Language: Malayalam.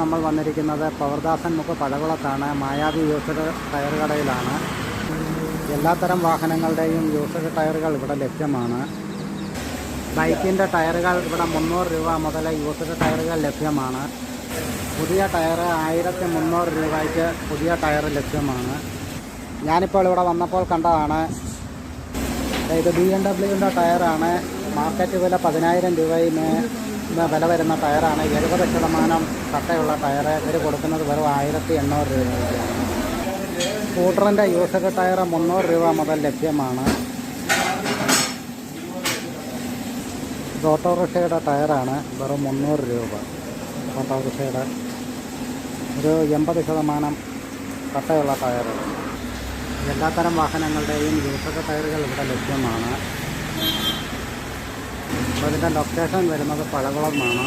നമ്മൾ വന്നിരിക്കുന്നത് പവർദാസൻ മുക്ക് പടകുളത്താണ്. മായാവി യൂസഡ് ടയർ കടയിലാണ് എല്ലാത്തരം വാഹനങ്ങളുടെയും യൂസഡ് ടയറുകൾ ഇവിടെ ലഭ്യമാണ്. ബൈക്കിന്റെ ടയറുകൾ ഇവിടെ മുന്നൂറ് രൂപ മുതൽ യൂസഡ് ടയറുകൾ ലഭ്യമാണ്. പുതിയ ടയർ ആയിരത്തി മുന്നൂറ് രൂപയ്ക്ക് പുതിയ ടയർ ലഭ്യമാണ്. ഞാനിപ്പോൾ ഇവിടെ വന്നപ്പോൾ കണ്ടതാണ്. ഇത് ബി എം ഡബ്ല്യുവിന്റെ ടയറാണ്. മാർക്കറ്റ് വില പതിനായിരം രൂപയിൽ വില വരുന്ന ടയറാണ് എഴുപത് ശതമാനം കട്ടയുള്ള ടയർ ഇവർ കൊടുക്കുന്നത് വെറും ആയിരത്തി എണ്ണൂറ് രൂപയാണ്. സ്കൂട്ടറിന്റെ യൂസഡ് ടയർ മുന്നൂറ് രൂപ മുതൽ ലഭ്യമാണ്. ഓട്ടോറിക്ഷയുടെ ടയറാണ് വെറും മുന്നൂറ് രൂപ. ഓട്ടോറിക്ഷയുടെ ഒരു എൺപത് ശതമാനം കട്ടയുള്ള ടയർ എല്ലാത്തരം വാഹനങ്ങളുടെയും യൂസഡ് ടയറുകൾ ഇവിടെ ലഭ്യമാണ്. അപ്പോൾ ഇതിന്റെ ലൊക്കേഷൻ വരുന്നത് പഴകുളമാണ്